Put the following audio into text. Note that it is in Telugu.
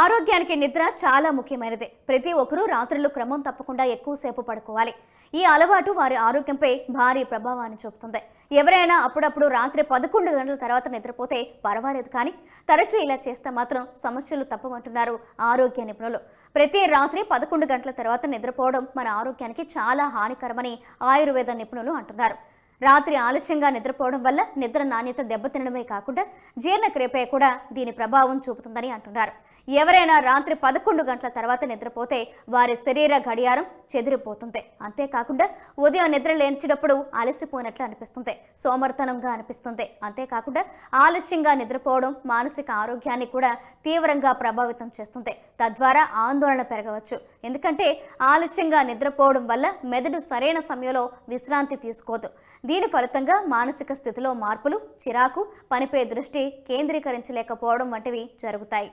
ఆరోగ్యానికి నిద్ర చాలా ముఖ్యమైనది. ప్రతి ఒక్కరూ రాత్రులు క్రమం తప్పకుండా ఎక్కువసేపు పడుకోవాలి. ఈ అలవాటు వారి ఆరోగ్యంపై భారీ ప్రభావాన్ని చూపుతుంది. ఎవరైనా అప్పుడప్పుడు రాత్రి పదకొండు గంటల తర్వాత నిద్రపోతే పర్వాలేదు కానీ తరచూ ఇలా చేస్తే మాత్రం సమస్యలు తప్పమంటున్నారు ఆరోగ్య నిపుణులు. ప్రతి రాత్రి పదకొండు గంటల తర్వాత నిద్రపోవడం మన ఆరోగ్యానికి చాలా హానికరమని ఆయుర్వేద నిపుణులు అంటున్నారు. రాత్రి ఆలస్యంగా నిద్రపోవడం వల్ల నిద్ర నాణ్యత దెబ్బతినడమే కాకుండా జీర్ణక్రియపై కూడా దీని ప్రభావం చూపుతుందని అంటున్నారు. ఎవరైనా రాత్రి పదకొండు గంటల తర్వాత నిద్రపోతే వారి శరీర గడియారం చెదిరిపోతుంది. అంతేకాకుండా ఉదయం నిద్ర లేచినప్పుడు అలసిపోయినట్లు అనిపిస్తుంది. సోమర్తనంగా అనిపిస్తుంది. అంతేకాకుండా ఆలస్యంగా నిద్రపోవడం మానసిక ఆరోగ్యాన్ని కూడా తీవ్రంగా ప్రభావితం చేస్తుంది. తద్వారా ఆందోళన పెరగవచ్చు. ఎందుకంటే ఆలస్యంగా నిద్రపోవడం వల్ల మెదడు సరైన సమయంలో విశ్రాంతి తీసుకోదు. దీని ఫలితంగా మానసిక స్థితిలో మార్పులు చిరాకు పనిపై దృష్టి కేంద్రీకరించలేకపోవడం వంటివి జరుగుతాయి.